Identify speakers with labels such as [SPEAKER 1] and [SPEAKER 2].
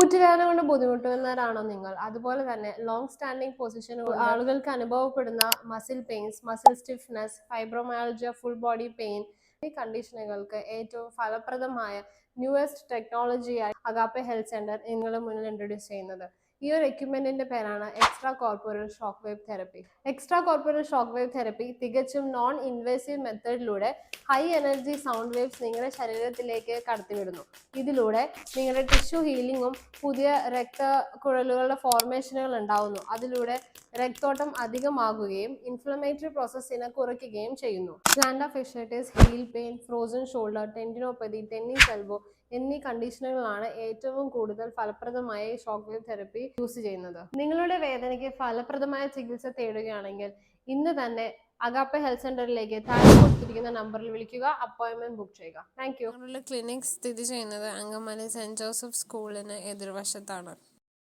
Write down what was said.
[SPEAKER 1] മുട്ടുവേദന കൊണ്ട് ബുദ്ധിമുട്ടുന്നവരാണോ നിങ്ങൾ? അതുപോലെ തന്നെ ലോങ് സ്റ്റാൻഡിംഗ് പൊസിഷൻ ആളുകൾക്ക് അനുഭവപ്പെടുന്ന muscle pains muscle stiffness fibromyalgia full body pain ഈ കണ്ടീഷനുകൾക്ക് ഏറ്റവും ഫലപ്രദമായ ന്യൂവസ്റ്റ് ടെക്നോളജിയായി അഗാപ്പെ ഹെൽത്ത് സെന്റർ നിങ്ങളുടെ മുന്നിൽ ഇൻട്രൊഡ്യൂസ് ചെയ്യുന്നത്. ഈ ഒരു എക്യുപ്മെന്റിന്റെ പേരാണ് extra corporeal shock wave therapy extra corporeal shock wave therapy തികച്ചും നോൺ ഇൻവേസീവ് മെത്തേഡിലൂടെ ഹൈ എനർജി സൗണ്ട് വേവ്സ് നിങ്ങളുടെ ശരീരത്തിലേക്ക് കടത്തിവിടുന്നു. ഇതിലൂടെ നിങ്ങളുടെ ടിഷ്യൂ ഹീലിംഗും പുതിയ രക്തക്കുഴലുകളുടെ ഫോർമേഷനുകൾ ഉണ്ടാവുന്നു. അതിലൂടെ രക്തോട്ടം അധികമാകുകയും ഇൻഫ്ലമേറ്ററി പ്രോസസ്സിനെ കുറയ്ക്കുകയും ചെയ്യുന്നു. Plantar fasciitis heel pain frozen shoulder tendinopathy tennis elbow എന്നീ കണ്ടീഷനുകളാണ് ഏറ്റവും കൂടുതൽ ഫലപ്രദമായ ഷോക്ക് വേവ് തെറപ്പി യൂസ് ചെയ്യുന്നത്. നിങ്ങളുടെ വേദനയ്ക്ക് ഫലപ്രദമായ ചികിത്സ തേടുകയാണെങ്കിൽ ഇന്ന് തന്നെ അഗാപ്പ ഹെൽത്ത് സെന്ററിലേക്ക് താഴെ കൊടുത്തിരിക്കുന്ന നമ്പറിൽ വിളിക്കുക അപ്പോയിന്റ്മെന്റ് ബുക്ക് ചെയ്യുക. താങ്ക് യു
[SPEAKER 2] ക്ലിനിക് സ്ഥിതി ചെയ്യുന്നത് അങ്കമാലി സെന്റ് ജോസഫ് സ്കൂളിന് എതിർവശത്താണ്.